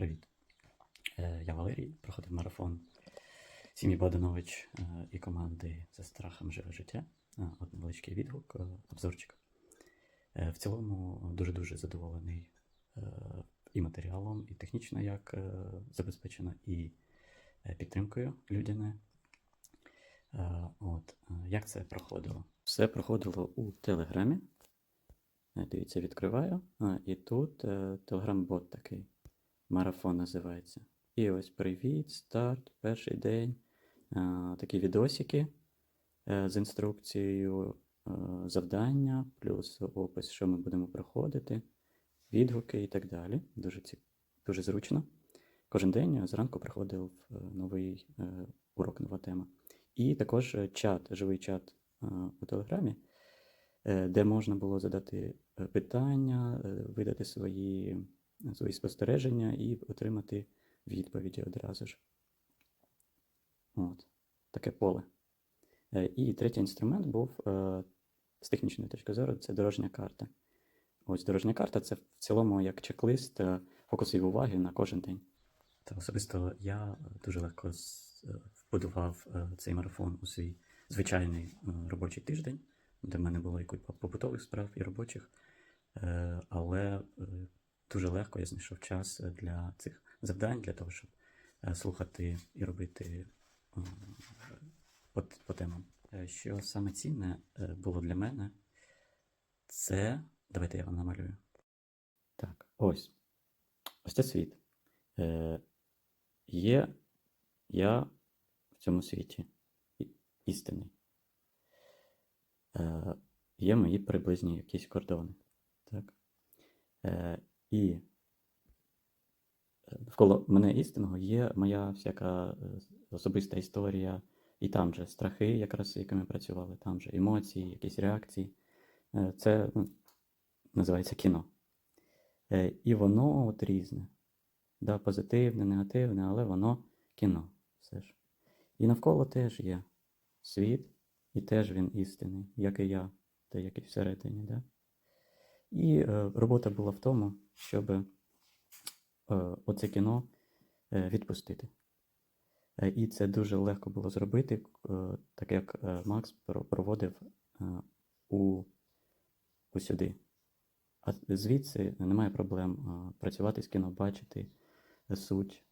Привіт. Е, Я Валерій, проходив марафон сім'ї Богданович е, і команди за страхом живе життя. Е, От невеличкий відгук, обзорчик. В цілому дуже-дуже задоволений і матеріалом, і технічно як забезпечено, і підтримкою людяни. Е, От, як це проходило? Все проходило у Телеграмі. Дивіться, відкриваю. І тут телеграм-бот такий. Марафон називається. І ось привіт, старт, перший день. Такі відосики е, з інструкцією е, завдання, плюс опис, що ми будемо проходити, відгуки і так далі. Дуже, ці, дуже зручно. Кожен день зранку приходив е, новий урок, нова тема. І також чат, живий чат у Телеграмі, де можна було задати питання, видати свої, свої спостереження і отримати відповіді одразу ж. От, таке поле. Е, І третій інструмент був е, з технічної точки зору це дорожня карта. Ось дорожня карта це в цілому як чек-лист е, фокусів уваги на кожен день. Та особисто я дуже легко вбудував цей марафон у свій звичайний робочий тиждень, де в мене було і побутових справ і робочих. Але дуже легко я знайшов час для цих завдань, для того, щоб е, слухати і робити е, по, по темам. Е, Що саме цінне е, було для мене, це. Давайте я вам намалюю. Так, ось. Ось це світ. Е, Є я в цьому світі істинний. Е, Є мої приблизні якісь кордони. Так? Е, І е, навколо мене істинного є моя всяка е, особиста історія, і там же страхи, якраз з якими працювали, там же емоції, якісь реакції. Е, Це ну, називається кіно. Е, І воно от різне. Да, позитивне, негативне, але воно кіно. Все ж. І навколо теж є світ, і теж він істинний, як і я, та як і всередині. Да? І е, робота була в тому, щоб е, оце кіно е, відпустити. І це дуже легко було зробити, так як Макс проводив у, усюди. А звідси немає проблем працювати з кіно, бачити суть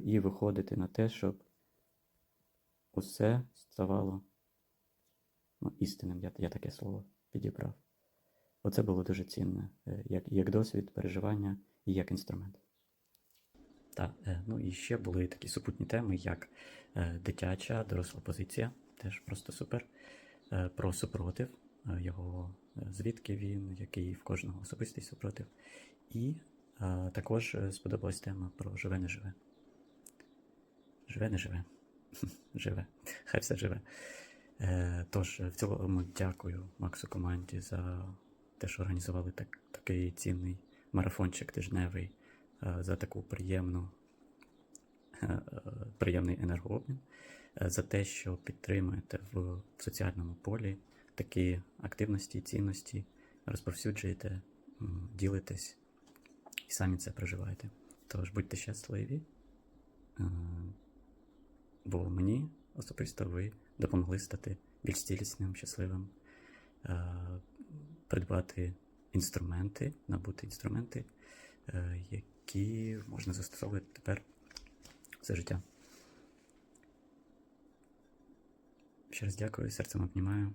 і виходити на те, щоб усе ставало ну, істинним. Я, я таке слово підібрав. Оце було дуже цінне, е, як, як досвід, переживання і як інструмент. Так, ну і ще були такі супутні теми, як е, дитяча, доросла позиція, теж просто супер. Е, Про супротив, е, його е, звідки він, який в кожного особистий супротив. І е, також е, сподобалась тема про живе не живе. Живе не живе. Живе. Хай все живе. Е, Тож, в цілому дякую Максу команді за те, що організували так, такий цінний марафончик тижневий, е, за таку приємну, е, е, приємний енергообмін, за те, що підтримуєте в, соціальному полі такі активності, цінності, розповсюджуєте, ділитесь і самі це проживаєте. Тож будьте щасливі, бо мені особисто ви допомогли стати більш цілісним, щасливим, придбати інструменти, набути інструменти, е, які можна застосовувати тепер все життя. Ще раз дякую, серцем обнімаю.